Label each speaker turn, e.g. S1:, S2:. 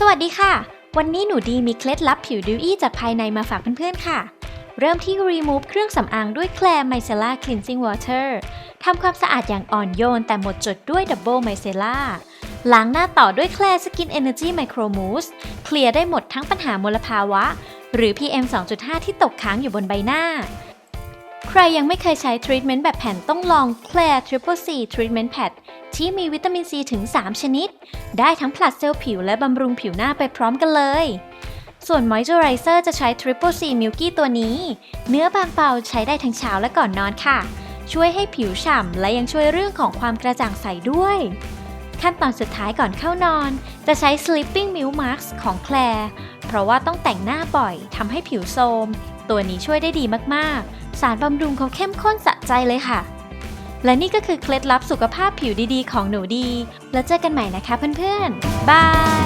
S1: สวัสดีค่ะ วันนี้หนูดีมีเคล็ดลับผิวดิวอี้จากภายในมาฝากเพื่อนๆค่ะ เริ่มที่ remove เครื่องสำอางด้วย Claire Micellar Cleansing Water ทำความสะอาดอย่างอ่อนโยน แต่หมดจดด้วย Double Micellar ล้างหน้าต่อด้วย Claire Skin Energy Micro Mousse เคลียร์ได้หมดทั้งปัญหามลภาวะ หรือ PM 2.5 ที่ตกค้างอยู่บนใบหน้า ใครยังไม่เคยใช้ทรีทเมนต์แบบแผ่นต้องลอง Claire Triple C Treatment Pad ที่มีวิตามินซีถึง 3 ชนิด ได้ทั้งผลัดเซลล์ผิวและบำรุงผิวหน้าไปพร้อมกันเลย ส่วน Moisturizer จะใช้ Triple C Milky ตัวนี้ เนื้อบางเบาใช้ได้ทั้งเช้าและก่อนนอนค่ะ ช่วยให้ผิวฉ่ำและยังช่วยเรื่องของความกระจ่างใสด้วย ขั้นตอนสุดท้ายก่อนเข้านอน จะใช้ Sleeping Milk Mask ของ Claire เพราะว่าต้องแต่งหน้าบ่อยทำให้ผิวโทรมตัวนี้ช่วยได้ดีมากๆ สารบำรุงเขาเข้มข้นสะใจเลยค่ะ และนี่ก็คือเคล็ดลับสุขภาพผิวดีๆ ของหนูดี แล้วเจอกันใหม่นะคะเพื่อนๆ บาย